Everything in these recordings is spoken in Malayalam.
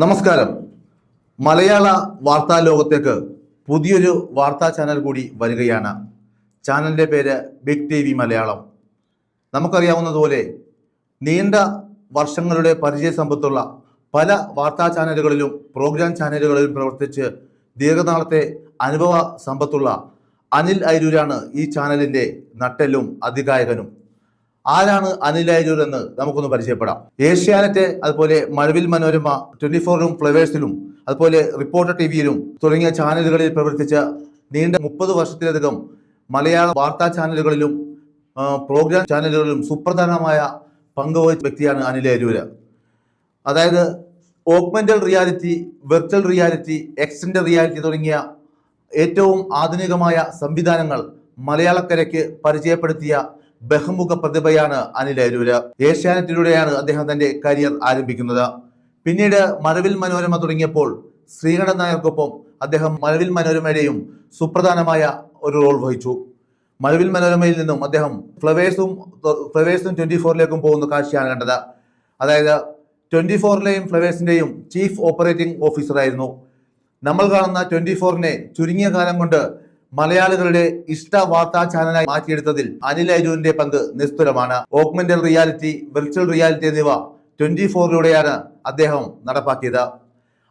നമസ്കാരം. മലയാള വാർത്താ ലോകത്തേക്ക് പുതിയൊരു വാർത്താ ചാനൽ കൂടി വരികയാണ്. ചാനലിന്റെ പേര് ബിഗ് ടി വി മലയാളം. നമുക്കറിയാവുന്നതുപോലെ നീണ്ട വർഷങ്ങളുടെ പരിചയ സമ്പത്തുള്ള പല വാർത്താ ചാനലുകളിലും പ്രോഗ്രാം ചാനലുകളിലും പ്രവർത്തിച്ച് ദീർഘനാളത്തെ അനുഭവ സമ്പത്തുള്ള അനിൽ ഐരൂരാണ് ഈ ചാനലിന്റെ നട്ടെല്ലും അധികായകനും. ആരാണ് അനിൽ അയ്യൂർ എന്ന് നമുക്കൊന്ന് പരിചയപ്പെടാം. ഏഷ്യാനെറ്റ് അതുപോലെ മഴവിൽ മനോരമ ട്വന്റി ഫോറിലും ഫ്ലവേഴ്സിലും അതുപോലെ റിപ്പോർട്ടർ ടി വിയിലും തുടങ്ങിയ ചാനലുകളിൽ പ്രവർത്തിച്ച നീണ്ട മുപ്പത് വർഷത്തിലധികം മലയാള വാർത്താ ചാനലുകളിലും പ്രോഗ്രാം ചാനലുകളിലും സുപ്രധാനമായ പങ്കുവഹിച്ച വ്യക്തിയാണ് അനിൽ അരൂര് അതായത് augmented reality virtual reality extend reality തുടങ്ങിയ ഏറ്റവും ആധുനികമായ സംവിധാനങ്ങൾ മലയാളക്കരയ്ക്ക് പരിചയപ്പെടുത്തിയ ബഹുമുഖ പ്രതിഭയാണ് അനിൽ അരൂര് ഏഷ്യാനെറ്റിലൂടെയാണ് അദ്ദേഹം തന്റെ കരിയർ ആരംഭിക്കുന്നത്. പിന്നീട് മഴവിൽ മനോരമ തുടങ്ങിയപ്പോൾ ശ്രീകണ്ഠൻ നായർക്കൊപ്പം അദ്ദേഹം മഴവിൽ മനോരമയുടെയും സുപ്രധാനമായ ഒരു റോൾ വഹിച്ചു. മഴവിൽ മനോരമയിൽ നിന്നും അദ്ദേഹം ഫ്ലവേഴ്സും ഫ്ലവേഴ്സും ട്വന്റി ഫോറിലേക്കും പോകുന്ന കാഴ്ചയാണ് കണ്ടത്. അതായത് ട്വന്റി ഫോറിലെയും ഫ്ലവേഴ്സിന്റെയും ചീഫ് ഓപ്പറേറ്റിംഗ് ഓഫീസറായിരുന്നു. നമ്മൾ കാണുന്ന ട്വന്റി ഫോറിനെ ചുരുങ്ങിയ കാലം കൊണ്ട് മലയാളികളുടെ ഇഷ്ട വാർത്താ ചാനലായി മാറ്റിയെടുത്തതിൽ അനിൽ അരൂരിന്റെ പങ്ക് നിസ്തുലമാണ്. ഓഗ്മെന്റൽ റിയാലിറ്റി വെർച്വൽ റിയാലിറ്റി എന്നിവ ട്വന്റി ഫോറിലൂടെയാണ് അദ്ദേഹം നടപ്പാക്കിയത്.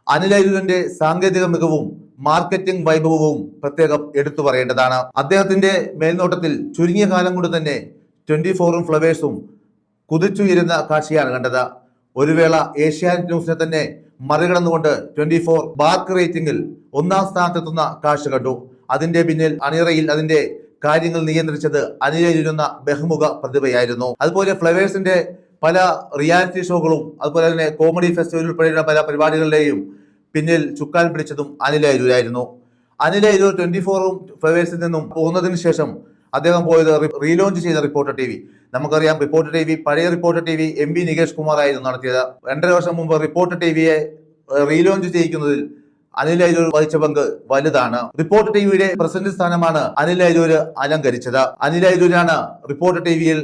അനിൽ അരൂരിന്റെ സാങ്കേതിക മികവും മാർക്കറ്റിംഗ് വൈഭവവും പ്രത്യേകം എടുത്തു പറയേണ്ടതാണ്. അദ്ദേഹത്തിന്റെ മേൽനോട്ടത്തിൽ ചുരുങ്ങിയ കാലം കൊണ്ട് തന്നെ ട്വന്റി ഫോറും ഫ്ലവേഴ്സും കുതിച്ചുയരുന്ന കാഴ്ചയാണ് കണ്ടത്. ഒരു വേള ഏഷ്യാനെറ്റ് ന്യൂസിനെ തന്നെ മറികടന്നുകൊണ്ട് ട്വന്റി ഫോർ ബാർക്ക് റേറ്റിംഗിൽ ഒന്നാം സ്ഥാനത്തെത്തുന്ന കാഴ്ച കണ്ടു. അതിന്റെ പിന്നിൽ അണിയറയിൽ അതിന്റെ കാര്യങ്ങൾ നിയന്ത്രിച്ചത് അനിലിരുന്ന ബഹുമുഖ പ്രതിഭയായിരുന്നു. അതുപോലെ ഫ്ലവേഴ്സിന്റെ പല റിയാലിറ്റി ഷോകളും അതുപോലെ തന്നെ കോമഡി ഫെസ്റ്റിവൽ ഉൾപ്പെടെയുള്ള പല പരിപാടികളുടെയും പിന്നിൽ ചുക്കാൻ പിടിച്ചതും അനിൽ അരൂരായിരുന്നു. അനിൽ അരൂർ ട്വന്റി ഫോറും ഫ്ലവേഴ്സിൽ നിന്നും പോകുന്നതിന് ശേഷം അദ്ദേഹം പോയത് റീലോഞ്ച് ചെയ്ത റിപ്പോർട്ടർ ടി വി. നമുക്കറിയാം റിപ്പോർട്ടർ ടി വി പഴയ reporter T V M B Nikesh നടത്തിയത്. രണ്ടര വർഷം മുമ്പ് റിപ്പോർട്ടർ ടി വിയെ റീലോഞ്ച് ചെയ്യിക്കുന്നതിൽ അനിൽ അരൂർ വഹിച്ച പങ്ക് വലുതാണ്. റിപ്പോർട്ടർ ടി വിയുടെ പ്രസിഡന്റ് സ്ഥാനമാണ് അനിൽ അരൂർ അലങ്കരിച്ചത്. അനിൽ അരൂരാണ് റിപ്പോർട്ടർ ടിവിയിൽ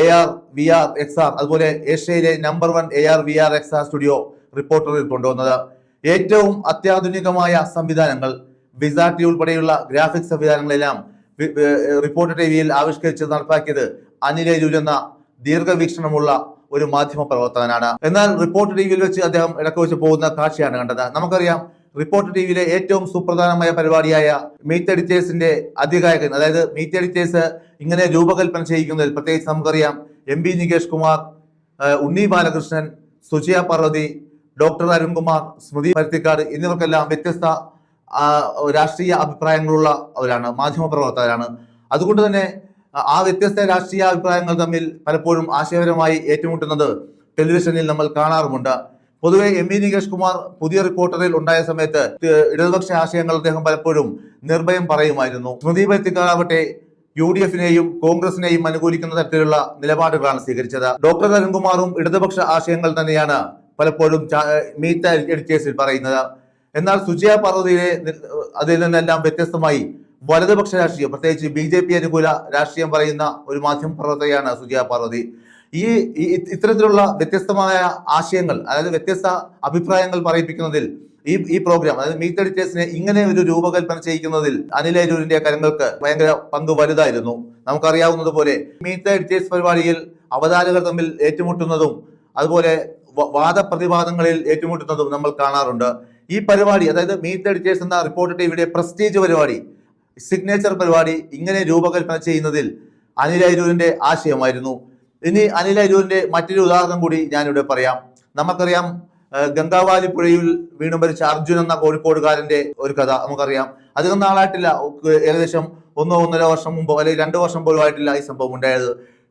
A R V R X R അതുപോലെ ഏഷ്യയിലെ number one A R V R X R studio റിപ്പോർട്ടറിൽ കൊണ്ടുവന്നത്. ഏറ്റവും അത്യാധുനികമായ സംവിധാനങ്ങൾ വിസാർട്ടി ഉൾപ്പെടെയുള്ള ഗ്രാഫിക്സ് സംവിധാനങ്ങളെല്ലാം റിപ്പോർട്ടർ ടി വിയിൽ ആവിഷ്കരിച്ച് നടപ്പാക്കിയത് അനിൽ അരൂർ എന്ന ദീർഘവീക്ഷണമുള്ള ഒരു മാധ്യമ പ്രവർത്തകനാണ്. എന്നാൽ റിപ്പോർട്ട് ടി വിയിൽ വെച്ച് അദ്ദേഹം ഇടയ്ക്ക് വെച്ച് പോകുന്ന കാഴ്ചയാണ് കണ്ടത്. നമുക്കറിയാം റിപ്പോർട്ടർ ടി വിയിലെ ഏറ്റവും സുപ്രധാനമായ പരിപാടിയായ മീറ്റ് എഡിറ്റേഴ്സിന്റെ അധികായകൻ അതായത് മീറ്റ് എഡിറ്റേഴ്സ് ഇങ്ങനെ രൂപകൽപ്പന ചെയ്യിക്കുന്നതിൽ പ്രത്യേകിച്ച് നമുക്കറിയാം M P Nikesh Kumar Unni Balakrishnan Sujiya Parvathy doctor Arunkumar Smruthi Paruthikkad എന്നിവർക്കെല്ലാം വ്യത്യസ്ത രാഷ്ട്രീയ അഭിപ്രായങ്ങളുള്ള അവരാണ് മാധ്യമ പ്രവർത്തകരാണ്. അതുകൊണ്ട് തന്നെ ആ വ്യത്യസ്ത രാഷ്ട്രീയ അഭിപ്രായങ്ങൾ തമ്മിൽ പലപ്പോഴും ആശയപരമായി ഏറ്റുമുട്ടുന്നത് ടെലിവിഷനിൽ നമ്മൾ കാണാറുമുണ്ട്. പൊതുവെ എം വി നികേഷ് കുമാർ പുതിയ റിപ്പോർട്ടറിൽ ഉണ്ടായ സമയത്ത് ഇടതുപക്ഷ ആശയങ്ങൾ അദ്ദേഹം പലപ്പോഴും നിർഭയം പറയുമായിരുന്നു. സ്മൃതി പരുത്തിക്കാടാവട്ടെ യു ഡി എഫിനെയും കോൺഗ്രസിനെയും അനുകൂലിക്കുന്ന തരത്തിലുള്ള നിലപാടുകളാണ് സ്വീകരിച്ചത്. ഡോക്ടർ അരുൺകുമാറും ഇടതുപക്ഷ ആശയങ്ങൾ തന്നെയാണ് പലപ്പോഴും മീത്ത എഡിറ്റേഴ്സിൽ പറയുന്നത്. എന്നാൽ സുജയ പാർവതിയിലെ അതിൽ നിന്നെല്ലാം വ്യത്യസ്തമായി വലതുപക്ഷ രാഷ്ട്രീയം പ്രത്യേകിച്ച് ബി ജെ പി അനുകൂല രാഷ്ട്രീയം പറയുന്ന ഒരു മാധ്യമ പ്രവർത്തകയാണ് സുജയ പാർവതി. ഈ ഇത്തരത്തിലുള്ള വ്യത്യസ്തമായ ആശയങ്ങൾ അതായത് വ്യത്യസ്ത അഭിപ്രായങ്ങൾ പറയിപ്പിക്കുന്നതിൽ ഈ ഈ പ്രോഗ്രാം അതായത് മീറ്റ് എഡിറ്റേഴ്സിനെ ഇങ്ങനെ ഒരു രൂപകൽപ്പന ചെയ്യിക്കുന്നതിൽ അനിൽ അരൂരിന്റെ കരങ്ങൾക്ക് ഭയങ്കര പങ്ക് വലുതായിരുന്നു. നമുക്കറിയാവുന്നത് പോലെ മീറ്റ് എഡിറ്റേഴ്സ് പരിപാടിയിൽ അവതാരകർ തമ്മിൽ ഏറ്റുമുട്ടുന്നതും അതുപോലെ വാദപ്രതിവാദങ്ങളിൽ ഏറ്റുമുട്ടുന്നതും നമ്മൾ കാണാറുണ്ട്. ഈ പരിപാടി അതായത് മീറ്റ് എഡിറ്റേഴ്സ് എന്ന റിപ്പോർട്ടർ ടിവിയുടെ പ്രസ്റ്റീജ് പരിപാടി സിഗ്നേച്ചർ പരിപാടി ഇങ്ങനെ രൂപകൽപ്പന ചെയ്യുന്നതിൽ അനിൽ അരൂരിന്റെ ആശയമായിരുന്നു. ഇനി അനിൽ അരൂരിന്റെ മറ്റൊരു ഉദാഹരണം കൂടി ഞാനിവിടെ പറയാം. നമുക്കറിയാം ഗംഗാവാലി പുഴയിൽ വീണു മരിച്ച അർജുൻ എന്ന കോഴിക്കോടുകാരന്റെ ഒരു കഥ നമുക്കറിയാം. അധികം നാളായിട്ടില്ല ഏകദേശം ഒന്നോ ഒന്നര വർഷം മുമ്പോ അല്ലെങ്കിൽ രണ്ടു വർഷം പോലും ആയിട്ടില്ല ഈ സംഭവം ഉണ്ടായത്.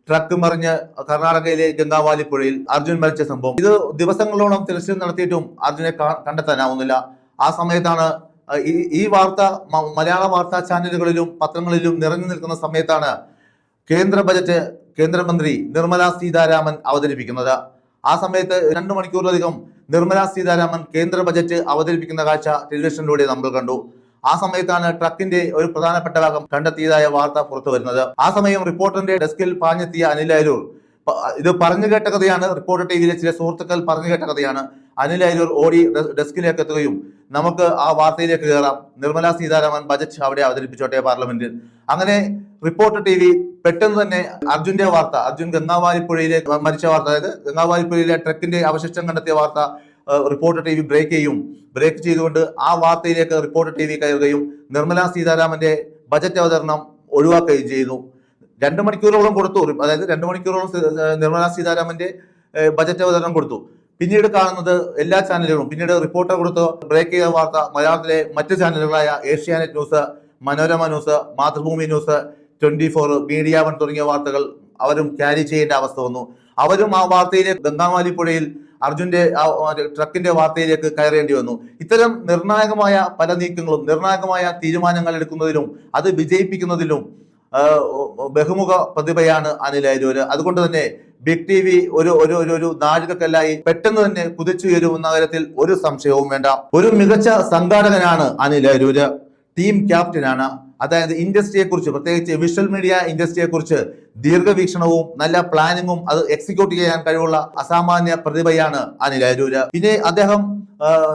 ട്രക്ക് മറിഞ്ഞ് കർണാടകയിലെ ഗംഗാവാലി പുഴയിൽ അർജുൻ മരിച്ച സംഭവം. ഇത് ദിവസങ്ങളോളം തിരച്ചിൽ നടത്തിയിട്ടും അർജുനെ കണ്ടെത്താനാവുന്നില്ല. ആ സമയത്താണ് ഈ വാർത്ത മലയാള വാർത്താ ചാനലുകളിലും പത്രങ്ങളിലും നിറഞ്ഞു നിൽക്കുന്ന സമയത്താണ് കേന്ദ്ര ബജറ്റ് കേന്ദ്രമന്ത്രി നിർമ്മല സീതാരാമൻ അവതരിപ്പിക്കുന്നത്. ആ സമയത്ത് രണ്ടു മണിക്കൂറിലധികം നിർമ്മല സീതാരാമൻ കേന്ദ്ര ബജറ്റ് അവതരിപ്പിക്കുന്ന കാഴ്ച ടെലിവിഷനിലൂടെ നമ്മൾ കണ്ടു. ആ സമയത്താണ് ട്രക്കിന്റെ ഒരു പ്രധാനപ്പെട്ട ഭാഗം കണ്ടെത്തിയതായ വാർത്ത പുറത്തു വരുന്നത്. ആ സമയം റിപ്പോർട്ടറിന്റെ ഡെസ്കിൽ പാഞ്ഞെത്തിയ അനിൽ അരൂർ ഇത് പറഞ്ഞു കേട്ട കഥയാണ് റിപ്പോർട്ടർ ടി വിയിലെ ചില സുഹൃത്തുക്കൾ പറഞ്ഞു കേട്ട കഥയാണ്. അനിൽ അരൂർ ഓടി ഡെസ്കിലേക്ക് എത്തുകയും നമുക്ക് ആ വാർത്തയിലേക്ക് കയറാം നിർമ്മല സീതാരാമൻ ബജറ്റ് അവിടെ അവതരിപ്പിച്ചോട്ടെ പാർലമെന്റിൽ. അങ്ങനെ റിപ്പോർട്ടർ ടി വി പെട്ടെന്ന് തന്നെ അർജുന്റെ വാർത്ത അർജുൻ ഗംഗാവാലിപ്പുഴയിലെ മരിച്ച വാർത്ത അതായത് ഗംഗാവാലിപ്പുഴയിലെ ട്രക്കിന്റെ അവശിഷ്ടം കണ്ടെത്തിയ വാർത്ത റിപ്പോർട്ടർ ടി വി ബ്രേക്ക് ചെയ്യും. ബ്രേക്ക് ചെയ്തുകൊണ്ട് ആ വാർത്തയിലേക്ക് റിപ്പോർട്ടർ ടി വി കയറുകയും നിർമ്മല സീതാരാമന്റെ ബജറ്റ് അവതരണം ഒഴിവാക്കുകയും ചെയ്യുന്നു. രണ്ട് മണിക്കൂറോളം കൊടുത്തു. അതായത് രണ്ട് മണിക്കൂറോളം നിർമ്മല സീതാരാമന്റെ ബജറ്റ് അവതരണം കൊടുത്തു. പിന്നീട് കാണുന്നത് എല്ലാ ചാനലുകളും. പിന്നീട് റിപ്പോർട്ടർ കൊടുത്ത് ബ്രേക്ക് ചെയ്ത വാർത്ത മലയാളത്തിലെ മറ്റ് ചാനലുകളായ Asianet news Manorama news Mathrubhumi news twenty four media one തുടങ്ങിയ വാർത്തകൾ അവരും ക്യാരി ചെയ്യേണ്ട അവസ്ഥ വന്നു. അവരും ആ വാർത്തയിലെ ഗംഗാമാലി പുഴയിൽ അർജുന്റെ ട്രക്കിന്റെ വാർത്തയിലേക്ക് കയറേണ്ടി വന്നു. ഇത്തരം നിർണായകമായ പല നീക്കങ്ങളും നിർണായകമായ തീരുമാനങ്ങൾ എടുക്കുന്നതിലും അത് വിജയിപ്പിക്കുന്നതിലും ബഹുമുഖ പ്രതിഭയാണ് അനിൽ അരൂര് അതുകൊണ്ട് തന്നെ ബിഗ് ടി വി ഒരു ഒരു ഒരു നാഴികക്കല്ലായി പെട്ടെന്ന് തന്നെ കുതിച്ചുയരുന്ന കാര്യത്തിൽ ഒരു സംശയവും വേണ്ട. ഒരു മികച്ച സംഘാടകനാണ് അനിൽ അരൂര്. ടീം ക്യാപ്റ്റനാണ് അതായത് ഇൻഡസ്ട്രിയെ കുറിച്ച് പ്രത്യേകിച്ച് വിഷ്വൽ മീഡിയ ഇൻഡസ്ട്രിയെ കുറിച്ച് ദീർഘവീക്ഷണവും നല്ല പ്ലാനിങ്ങും അത് എക്സിക്യൂട്ട് ചെയ്യാൻ കഴിവുള്ള അസാമാന്യ പ്രതിഭയാണ് അനിൽ അരൂര്. പിന്നെ അദ്ദേഹം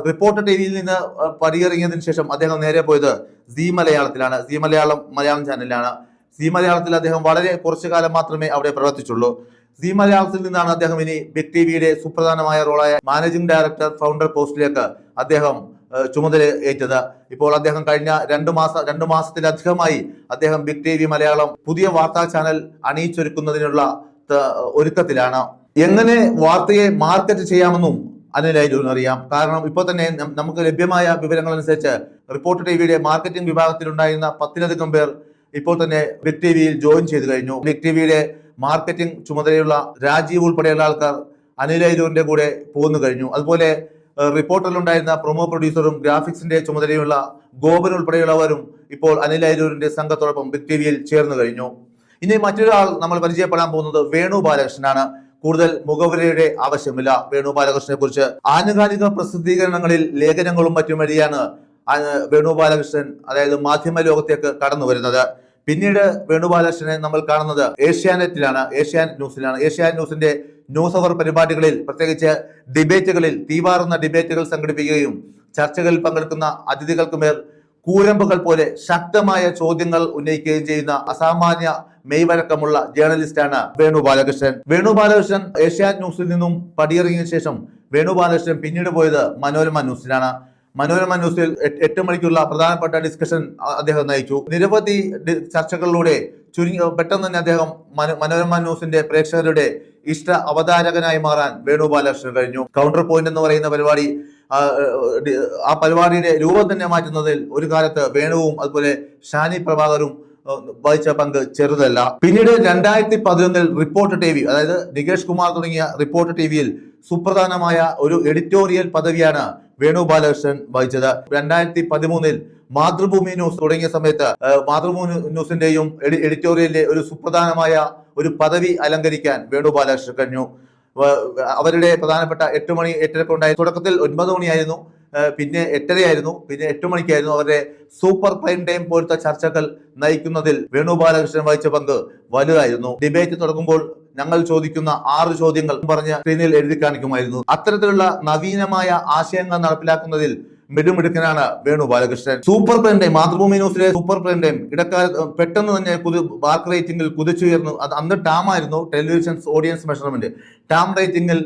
റിപ്പോർട്ടർ ടി വിയിൽ നിന്ന് പടിയിറങ്ങിയതിനു ശേഷം അദ്ദേഹം നേരെ പോയത് സി മലയാളത്തിലാണ്. സി മലയാളം മലയാളം ചാനലിലാണ് സി മലയാളത്തിൽ അദ്ദേഹം വളരെ കുറച്ചു കാലം മാത്രമേ അവിടെ പ്രവർത്തിച്ചുള്ളൂ. സി മലയാളത്തിൽ നിന്നാണ് അദ്ദേഹം ഇനി ബിഗ് ടി വിയുടെ സുപ്രധാനമായ റോളായ മാനേജിംഗ് ഡയറക്ടർ ഫൗണ്ടർ പോസ്റ്റിലേക്ക് അദ്ദേഹം ചുമതല ഏറ്റത്. ഇപ്പോൾ അദ്ദേഹം കഴിഞ്ഞ രണ്ട് മാസം രണ്ട് മാസത്തിലധികമായി അദ്ദേഹം ബിഗ് ടി വി മലയാളം പുതിയ വാർത്താ ചാനൽ അണിയിച്ചൊരുക്കുന്നതിനുള്ള ഒരുക്കത്തിലാണ്. എങ്ങനെ വാർത്തയെ മാർക്കറ്റ് ചെയ്യാമെന്നും അനിലായിരുന്നു അറിയാം. കാരണം ഇപ്പോൾ തന്നെ നമുക്ക് ലഭ്യമായ വിവരങ്ങൾ അനുസരിച്ച് റിപ്പോർട്ട് ടി വിയുടെ മാർക്കറ്റിംഗ് വിഭാഗത്തിലുണ്ടായിരുന്ന പത്തിലധികം പേർ ഇപ്പോൾ തന്നെ ബിഗ് ടി വിയിൽ ജോയിൻ ചെയ്തു കഴിഞ്ഞു. ബിഗ് ടി വിയുടെ മാർക്കറ്റിംഗ് ചുമതലയുള്ള രാജീവ് ഉൾപ്പെടെയുള്ള ആൾക്കാർ അനിൽ കൂടെ പോന്നു കഴിഞ്ഞു. അതുപോലെ റിപ്പോർട്ടറിലുണ്ടായിരുന്ന പ്രൊമോ പ്രൊഡ്യൂസറും ഗ്രാഫിക്സിന്റെ ചുമതലയുള്ള ഗോപൻ ഉൾപ്പെടെയുള്ളവരും ഇപ്പോൾ അനിൽ അരൂരിന്റെ സംഘത്തോടൊപ്പം ബിഗ് ടി വിയിൽ ചേർന്നു കഴിഞ്ഞു. ഇനി മറ്റൊരാൾ നമ്മൾ പരിചയപ്പെടാൻ പോകുന്നത് വേണു ബാലകൃഷ്ണനാണ്. കൂടുതൽ മുഖവരയുടെ ആവശ്യമില്ല. വേണു ബാലകൃഷ്ണനെ കുറിച്ച് ആനുകാലിക പ്രസിദ്ധീകരണങ്ങളിൽ ലേഖനങ്ങളും മറ്റും വഴിയാണ് വേണു ബാലകൃഷ്ണൻ അതായത് മാധ്യമ ലോകത്തേക്ക് കടന്നു വരുന്നത് പിന്നീട് വേണുബാലകൃഷ്ണനെ നമ്മൾ കാണുന്നത് ഏഷ്യാനെറ്റിലാണ് ഏഷ്യാനെറ്റ് ന്യൂസിലാണ്. ഏഷ്യാനെറ്റ് ന്യൂസിന്റെ ന്യൂസ് അവർ പരിപാടികളിൽ പ്രത്യേകിച്ച് ഡിബേറ്റുകളിൽ തീവാറുന്ന ഡിബേറ്റുകൾ സംഘടിപ്പിക്കുകയും ചർച്ചകളിൽ പങ്കെടുക്കുന്ന അതിഥികൾക്ക് മേൽ കൂരമ്പുകൾ പോലെ ശക്തമായ ചോദ്യങ്ങൾ ഉന്നയിക്കുകയും ചെയ്യുന്ന അസാമാന്യ മെയ്വഴക്കമുള്ള ജേർണലിസ്റ്റാണ് വേണു ബാലകൃഷ്ണൻ. വേണു ബാലകൃഷ്ണൻ ഏഷ്യാനെറ്റ് ന്യൂസിൽ നിന്നും പടിയിറങ്ങിയ ശേഷം വേണു ബാലകൃഷ്ണൻ പിന്നീട് പോയത് മനോരമ ന്യൂസിലാണ്. മനോരമ ന്യൂസിൽ എട്ട് മണിക്കുള്ള പ്രധാനപ്പെട്ട ഡിസ്കഷൻ അദ്ദേഹം നയിച്ചു. നിരവധി ചർച്ചകളിലൂടെ ചുരുങ്ങി പെട്ടെന്ന് തന്നെ അദ്ദേഹം മനോരമ ന്യൂസിന്റെ പ്രേക്ഷകരുടെ ഇഷ്ട അവതാരകനായി മാറാൻ വേണു ബാലകൃഷ്ണൻ കഴിഞ്ഞു. കൗണ്ടർ പോയിന്റ് എന്ന് പറയുന്ന പരിപാടി ആ, പരിപാടിയുടെ രൂപം തന്നെ മാറ്റുന്നതിൽ ഒരു കാലത്ത് വേണുവും അതുപോലെ ഷാനി പ്രഭാകരും വഹിച്ച പങ്ക് ചെറുതല്ല. പിന്നീട് രണ്ടായിരത്തി പതിനൊന്നിൽ റിപ്പോർട്ട് ടി വി അതായത് നികേഷ് കുമാർ തുടങ്ങിയ റിപ്പോർട്ട് ടി വിയിൽ സുപ്രധാനമായ ഒരു എഡിറ്റോറിയൽ പദവിയാണ് വേണു ബാലകൃഷ്ണൻ വഹിച്ചത് രണ്ടായിരത്തി പതിമൂന്നിൽ മാതൃഭൂമി ന്യൂസ് തുടങ്ങിയ സമയത്ത് മാതൃഭൂമി ന്യൂസിന്റെയും എഡി- എഡിറ്റോറിയലിലെ ഒരു സുപ്രധാനമായ ഒരു പദവി അലങ്കരിക്കാൻ വേണു ബാലകൃഷ്ണൻ കഴിഞ്ഞു. അവരുടെ പ്രധാനപ്പെട്ട എട്ട് മണി എട്ടരക്കുണ്ടായി തുടക്കത്തിൽ ഒൻപത് മണിയായിരുന്നു. പിന്നെ എട്ടരയായിരുന്നു. പിന്നെ എട്ട് മണിക്കായിരുന്നു അവരുടെ സൂപ്പർ പ്രൈം ടൈം പോലത്തെ ചർച്ചകൾ നയിക്കുന്നതിൽ വേണു ബാലകൃഷ്ണൻ വഹിച്ച പങ്ക് വലുതായിരുന്നു. ഡിബേറ്റ് തുടങ്ങുമ്പോൾ ഞങ്ങൾ ചോദിക്കുന്ന ആറ് ചോദ്യങ്ങൾ പറഞ്ഞ് സ്ക്രീനിൽ എഴുതി കാണിക്കുമായിരുന്നു. അത്തരത്തിലുള്ള നവീനമായ ആശയങ്ങൾ നടപ്പിലാക്കുന്നതിൽ മിടുമിടുക്കനാണ് Venu Balakrishnan. Super prime time Mathrubhumi ന്യൂസിലെ super prime ഇടക്കാല പെട്ടെന്ന് തന്നെ കുതി ബാർക്ക് റേറ്റിംഗിൽ കുതിച്ചുയർന്നു. അത് അന്ന് ടാം ആയിരുന്നു ടെലിവിഷൻ ഓഡിയൻസ് മെഷർമെന്റ് ടാം റേറ്റിംഗിൽ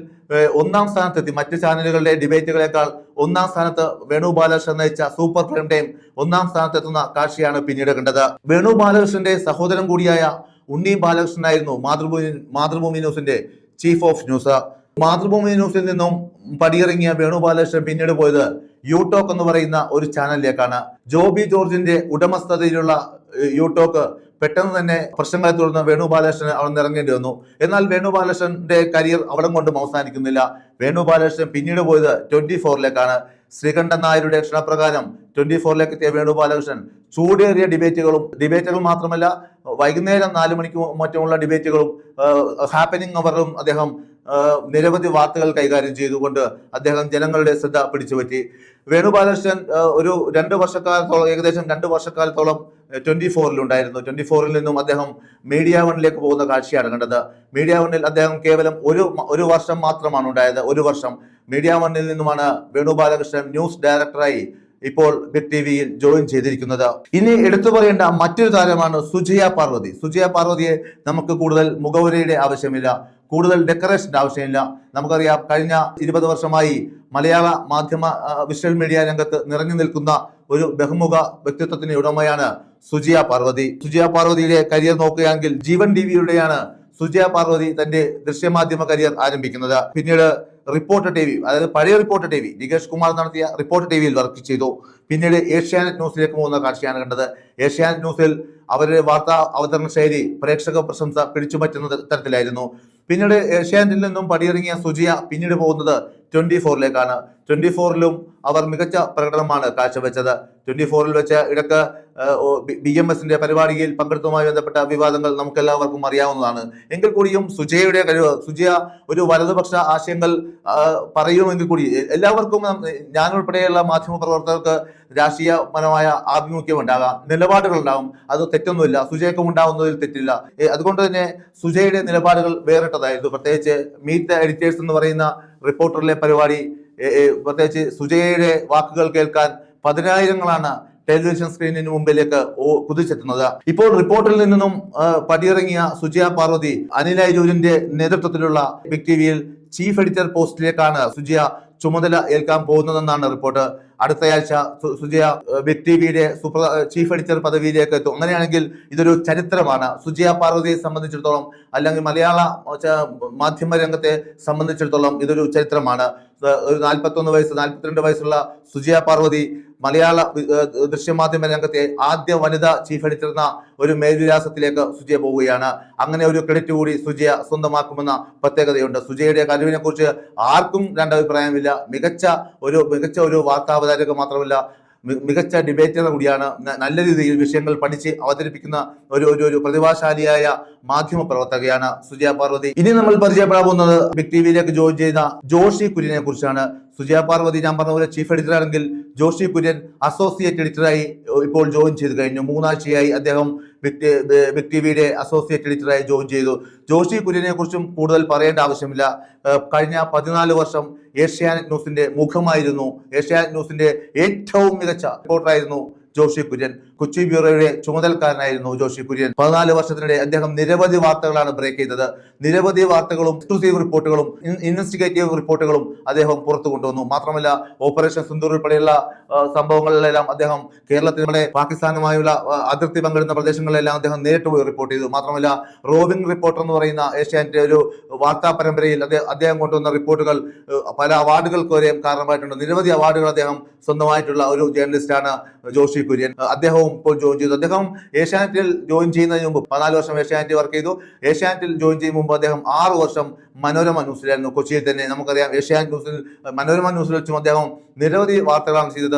ഒന്നാം സ്ഥാനത്തെത്തി. മറ്റ് ചാനലുകളുടെ ഡിബേറ്റുകളെക്കാൾ ഒന്നാം സ്ഥാനത്ത് വേണു ബാലകൃഷ്ണൻ നയിച്ച സൂപ്പർ പ്രൈം ടൈം ഒന്നാം സ്ഥാനത്തെത്തുന്ന കാഴ്ചയാണ് പിന്നീട് കണ്ടത്. വേണു ബാലകൃഷ്ണന്റെ സഹോദരൻ കൂടിയായ ഉണ്ണി ബാലകൃഷ്ണൻ ആയിരുന്നു മാതൃഭൂമി മാതൃഭൂമി ന്യൂസിന്റെ ചീഫ് ഓഫ് ന്യൂസ് മാതൃഭൂമി ന്യൂസിൽ നിന്നും പടിയിറങ്ങിയ വേണു ബാലകൃഷ്ണൻ പിന്നീട് പോയത് യൂടോക്ക് എന്ന് പറയുന്ന ഒരു ചാനലിലേക്കാണ് ജോബി ജോർജിന്റെ ഉടമസ്ഥതയിലുള്ള യൂടോക്ക് പെട്ടെന്ന് തന്നെ പ്രശ്നങ്ങളെ തുടർന്ന് വേണു ബാലകൃഷ്ണൻ അവിടെ നിന്ന് ഇറങ്ങേണ്ടി വന്നു. എന്നാൽ വേണു ബാലകൃഷ്ണന്റെ കരിയർ അവിടെ കൊണ്ടും അവസാനിക്കുന്നില്ല. വേണു ബാലകൃഷ്ണൻ പിന്നീട് പോയത് ട്വന്റി ഫോറിലേക്കാണ് ശ്രീകണ്ഠൻ നായരുടെ ക്ഷണപ്രകാരം ട്വന്റി ഫോറിലേക്ക് എത്തിയ വേണു ബാലകൃഷ്ണൻ ചൂടേറിയ ഡിബേറ്റുകളും ഡിബേറ്റുകൾ മാത്രമല്ല വൈകുന്നേരം നാല് മണിക്ക് മറ്റുമുള്ള ഡിബേറ്റുകളും ഹാപ്പനിങ് അവറും അദ്ദേഹം നിരവധി വാർത്തകൾ കൈകാര്യം ചെയ്തുകൊണ്ട് അദ്ദേഹം ജനങ്ങളുടെ ശ്രദ്ധ പിടിച്ചുപറ്റി. വേണുബാലകൃഷ്ണൻ ബാലകൃഷ്ണൻ ഒരു രണ്ട് വർഷക്കാലത്തോളം ഏകദേശം രണ്ട് വർഷക്കാലത്തോളം ട്വന്റി ഫോറിലുണ്ടായിരുന്നു ട്വന്റി ഫോറിൽ നിന്നും അദ്ദേഹം മീഡിയ വണ്ണിലേക്ക് പോകുന്ന കാഴ്ചയാണ് കണ്ടത്. മീഡിയ വണ്ണിൽ അദ്ദേഹം കേവലം ഒരു ഒരു വർഷം മാത്രമാണ് ഉണ്ടായത്. ഒരു വർഷം. മീഡിയ വണ്ണിൽ നിന്നുമാണ് വേണു ബാലകൃഷ്ണൻ ന്യൂസ് ഡയറക്ടറായി ഇപ്പോൾ ബിഗ് ടി വിയിൽ ജോയിൻ ചെയ്തിരിക്കുന്നത്. ഇനി എടുത്തു പറയേണ്ട മറ്റൊരു താരമാണ് സുജയ പാർവതി. സുജയ പാർവതിയെ നമുക്ക് കൂടുതൽ മുഖവുരയുടെ ആവശ്യമില്ല. കൂടുതൽ ഡെക്കറേഷന്റെ ആവശ്യമില്ല. നമുക്കറിയാം കഴിഞ്ഞ ഇരുപത് വർഷമായി മലയാള മാധ്യമ വിഷ്വൽ മീഡിയ രംഗത്ത് നിറഞ്ഞു നിൽക്കുന്ന ഒരു ബഹുമുഖ വ്യക്തിത്വത്തിന് ഉടമയാണ് സുജിയ പാർവതി. സുജിയ പാർവതിയുടെ കരിയർ നോക്കുകയാണെങ്കിൽ ജീവൻ ടി വിയുടെയാണ് സുജയ പാർവതി തന്റെ ദൃശ്യമാധ്യമ കരിയർ ആരംഭിക്കുന്നത്. പിന്നീട് റിപ്പോർട്ടർ ടി വി അതായത് പഴയ reporter T V Nikesh Kumar നടത്തിയ റിപ്പോർട്ടർ ടി വിയിൽ വർക്ക് ചെയ്തു. പിന്നീട് ഏഷ്യാനെറ്റ് ന്യൂസിലേക്ക് പോകുന്ന കാഴ്ചയാണ് കണ്ടത്. ഏഷ്യാനെറ്റ് ന്യൂസിൽ അവരുടെ വാർത്താ അവതരണ ശൈലി പ്രേക്ഷക പ്രശംസ പിടിച്ചുപറ്റുന്ന തരത്തിലായിരുന്നു. പിന്നീട് ഏഷ്യാനെറ്റിൽ നിന്നും പടിയിറങ്ങിയ സുജിയ പിന്നീട് പോകുന്നത് ട്വന്റി ഫോറിലേക്കാണ് ട്വന്റി ഫോറിലും അവർ മികച്ച പ്രകടനമാണ് കാഴ്ചവെച്ചത്. ട്വന്റി ഫോറിൽ വെച്ച് ഇടയ്ക്ക് ബി എം എസിന്റെ പരിപാടിയിൽ പങ്കെടുത്തതുമായി ബന്ധപ്പെട്ട വിവാദങ്ങൾ നമുക്ക് എല്ലാവർക്കും അറിയാവുന്നതാണ്. എങ്കിൽ കൂടിയും സുജയയുടെ കഴിവ് സുജയ ഒരു വലതുപക്ഷ ആശയങ്ങൾ പറയുമെങ്കിൽ കൂടി എല്ലാവർക്കും ഞാനുൾപ്പെടെയുള്ള മാധ്യമ പ്രവർത്തകർക്ക് രാഷ്ട്രീയപരമായ ആഭിമുഖ്യം ഉണ്ടാകാം. നിലപാടുകൾ ഉണ്ടാകും. അത് തെറ്റൊന്നുമില്ല. സുജയക്കും ഉണ്ടാവുന്നതിൽ തെറ്റില്ല. അതുകൊണ്ട് തന്നെ സുജയുടെ നിലപാടുകൾ വേറിട്ടതായിരുന്നു. പ്രത്യേകിച്ച് മീറ്റ് ദ എഡിറ്റേഴ്സ് എന്ന് പറയുന്ന റിപ്പോർട്ടറിലെ പരിപാടി പ്രത്യേകിച്ച് സുജയയുടെ വാക്കുകൾ കേൾക്കാൻ പതിനായിരങ്ങളാണ് ടെലിവിഷൻ സ്ക്രീനിന് മുമ്പിലേക്ക് കുതിച്ചെത്തുന്നത്. ഇപ്പോൾ റിപ്പോർട്ടിൽ നിന്നും പടിയിറങ്ങിയ സുജയ പാർവതി അനിൽ നേതൃത്വത്തിലുള്ള ബിഗ് ടി വിയിൽ ചീഫ് എഡിറ്റർ പോസ്റ്റിലേക്കാണ് സുജയ ചുമതല ഏൽക്കാൻ പോകുന്നതെന്നാണ് റിപ്പോർട്ട്. അടുത്തയാഴ്ച സുജയ വെറ്റ് വിയിലെ സൂപ്പർ ചീഫ് എഡിറ്റർ പദവിയിലേക്ക് എത്തും. അങ്ങനെയാണെങ്കിൽ ഇതൊരു ചരിത്രമാണ്. സുജയ പാർവതിയെ സംബന്ധിച്ചിടത്തോളം അല്ലെങ്കിൽ മലയാള മാധ്യമ രംഗത്തെ സംബന്ധിച്ചിടത്തോളം ഇതൊരു ചരിത്രമാണ്. ഒരു നാൽപ്പത്തൊന്ന് വയസ്സ് നാൽപ്പത്തിരണ്ട് വയസ്സുള്ള സുജയ പാർവതി മലയാള ദൃശ്യമാധ്യമ രംഗത്തെ ആദ്യ വനിതാ ചീഫ് എഡിറ്റർ എന്ന ഒരു മേൽവിലാസത്തിലേക്ക് സുജയ പോവുകയാണ്. അങ്ങനെ ഒരു ക്രെഡിറ്റ് കൂടി സുജയ സ്വന്തമാക്കുമെന്ന പ്രത്യേകതയുണ്ട്. സുജയുടെ കഴിവിനെ കുറിച്ച് ആർക്കും രണ്ടഭിപ്രായമില്ല. മികച്ച ഒരു മികച്ച ഒരു വാർത്താവതാരക മാത്രമല്ല മികച്ച ഡിബേറ്റർ കൂടിയാണ്. നല്ല രീതിയിൽ വിഷയങ്ങൾ പഠിച്ച് അവതരിപ്പിക്കുന്ന ഒരു ഒരു ഒരു പ്രതിഭാശാലിയായ മാധ്യമ പ്രവർത്തകയാണ് സുജയ പാർവതി. ഇനി നമ്മൾ പരിചയപ്പെടാൻ പോകുന്നത് ബിഗ് ടി വിയിലേക്ക് ജോയിൻ ചെയ്ത ജോഷി കുര്യനെ കുറിച്ചാണ് സുജയ പാർവതി ഞാൻ പറഞ്ഞ പോലെ ചീഫ് എഡിറ്റർ ആണെങ്കിൽ ജോഷി കുര്യൻ അസോസിയേറ്റ് എഡിറ്ററായി ഇപ്പോൾ ജോയിൻ ചെയ്ത് കഴിഞ്ഞു. മൂന്നാഴ്ചയായി അദ്ദേഹം ബിഗ് ടി- വിയുടെ അസോസിയേറ്റ് എഡിറ്ററായി ജോയിൻ ചെയ്തു. ജോഷി കുര്യനെ കുറിച്ചും കൂടുതൽ പറയേണ്ട ആവശ്യമില്ല. കഴിഞ്ഞ പതിനാല് വർഷം ഏഷ്യാനെറ്റ് ന്യൂസിന്റെ മുഖമായിരുന്നു. ഏഷ്യാനെറ്റ് ന്യൂസിന്റെ ഏറ്റവും മികച്ച റിപ്പോർട്ടറായിരുന്നു ജോഷി കുര്യൻ. കൊച്ചി ബ്യൂറോയുടെ ചുമതലക്കാരനായിരുന്നു ജോഷി കുര്യൻ. പതിനാല് വർഷത്തിനിടെ അദ്ദേഹം നിരവധി വാർത്തകളാണ് ബ്രേക്ക് ചെയ്തത്. നിരവധി വാർത്തകളും എക്സ്ക്ലൂസീവ് റിപ്പോർട്ടുകളും ഇൻവെസ്റ്റിഗേറ്റീവ് റിപ്പോർട്ടുകളും അദ്ദേഹം പുറത്തു കൊണ്ടുവന്നു. മാത്രമല്ല ഓപ്പറേഷൻ സിന്ധു ഉൾപ്പെടെയുള്ള സംഭവങ്ങളിലെല്ലാം അദ്ദേഹം കേരളത്തിലെ പാകിസ്ഥാനുമായുള്ള അതിർത്തി പങ്കിടുന്ന പ്രദേശങ്ങളിലെല്ലാം അദ്ദേഹം നേരിട്ട് പോയി റിപ്പോർട്ട് ചെയ്തു. മാത്രമല്ല റോവിംഗ് റിപ്പോർട്ടർ എന്ന് പറയുന്ന ഏഷ്യാനെറ്റ് ഒരു വാർത്താ പരമ്പരയിൽ അദ്ദേഹം കൊണ്ടുവന്ന റിപ്പോർട്ടുകൾ പല അവാർഡുകൾക്ക് വരെയും കാരണമായിട്ടുണ്ട്. നിരവധി അവാർഡുകൾ അദ്ദേഹം സ്വന്തമായിട്ടുള്ള ഒരു ജേർണലിസ്റ്റാണ് ജോഷി കുര്യൻ. ഏഹ്, അദ്ദേഹവും ഇപ്പോൾ ജോയിൻ ചെയ്തു. അദ്ദേഹം ഏഷ്യാനെറ്റിൽ ജോയിൻ ചെയ്യുന്നതിന് മുമ്പ് പതിനാല് വർഷം ഏഷ്യാനെറ്റിൽ വർക്ക് ചെയ്തു. ഏഷ്യാനെറ്റിൽ ജോയിൻ ചെയ്യും മുമ്പ് അദ്ദേഹം ആറ് വർഷം മനോരമ ന്യൂസിലായിരുന്നു. കൊച്ചിയിൽ തന്നെ നമുക്കറിയാം ഏഷ്യാനെറ്റ് ന്യൂസിൽ മനോരമ ന്യൂസിൽ വെച്ചും അദ്ദേഹം നിരവധി വാർത്തകളാണ് ചെയ്തത്.